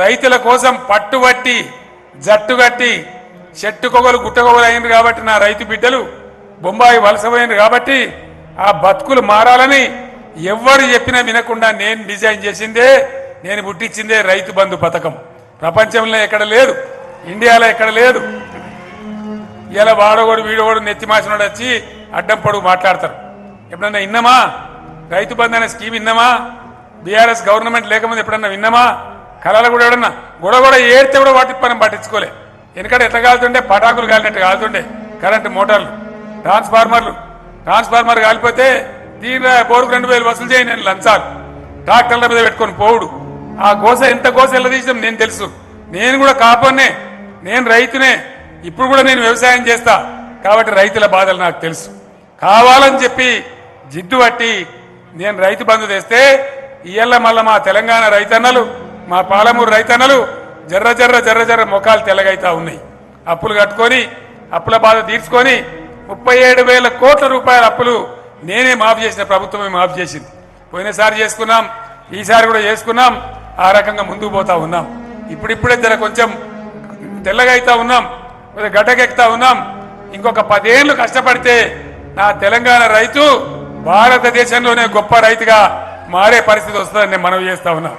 రైతుల కోసం పట్టుబట్టి జట్టుగట్టి చెట్టుకొగలు గుట్టకొగలు అయింది కాబట్టి నా రైతు బిడ్డలు బొంబాయి వలసపోయింది కాబట్టి ఆ బతుకులు మారాలని ఎవ్వరు చెప్పినా వినకుండా నేను డిజైన్ చేసిందే నేను పుట్టించిందే రైతు బంధు పథకం. ప్రపంచంలో ఎక్కడ లేదు ఇండియాలో ఎక్కడ లేదు. ఇలా వాడోగోడు వీడోగోడు నెత్తిమాసినోడు వచ్చి అడ్డం పొడుగు మాట్లాడతారు. ఎప్పుడన్నా విన్నామా? రైతు బంధు అనే స్కీమ్ విన్నామా? బీఆర్ఎస్ గవర్నమెంట్ లేకముందు ఎప్పుడన్నా విన్నామా? కళలు కూడా ఎవడన్నా గొడవ కూడా ఏడితే కూడా వాటి మనం పట్టించుకోలే. ఎందుకంటే ఎట్లా కాలుతుండే? పటాకులు కాలినట్టు కాలుతుండే. కరెంటు మోటార్లు ట్రాన్స్ఫార్మర్లు. ట్రాన్స్ఫార్మర్ కాలిపోతే దీని బోరుకు రెండు వేలు వసూలు చేయి నేను లంచాలు. ట్రాక్టర్ల మీద పెట్టుకొని పోవుడు. ఆ గోస ఎంత గోస ఎలా తీసాం నేను తెలుసు. నేను కూడా కాపన్నే నేను రైతునే. ఇప్పుడు కూడా నేను వ్యవసాయం చేస్తా. కాబట్టి రైతుల బాధలు నాకు తెలుసు. కావాలని చెప్పి జిడ్డు పట్టి నేను రైతు బంధు తెస్తే ఇయ్యల్ల మళ్ళా మా తెలంగాణ రైతన్నలు మా పాలమూరు రైతన్నలు జర్ర జర్ర జర్ర జర్ర ముఖాలు తెల్లగైతా ఉన్నాయి. అప్పులు కట్టుకొని అప్పుల బాధ తీర్చుకొని ముప్పై ఏడు వేల కోట్ల రూపాయల అప్పులు నేనే మాఫ్ చేసిన ప్రభుత్వమే మాఫ్ చేసింది. పోయినసారి చేసుకున్నాం ఈసారి కూడా చేసుకున్నాం ఆ రకంగా ముందుకు పోతా ఉన్నాం. ఇప్పుడిప్పుడే జర కొంచెం తెల్లగా అవుతా ఉన్నాం కొంచెం గడ్డకెక్తా ఉన్నాం. ఇంకొక పదేళ్ళు కష్టపడితే నా తెలంగాణ రైతు భారతదేశంలోనే గొప్ప రైతుగా మారే పరిస్థితి వస్తుందని నేను మనవి చేస్తా ఉన్నాను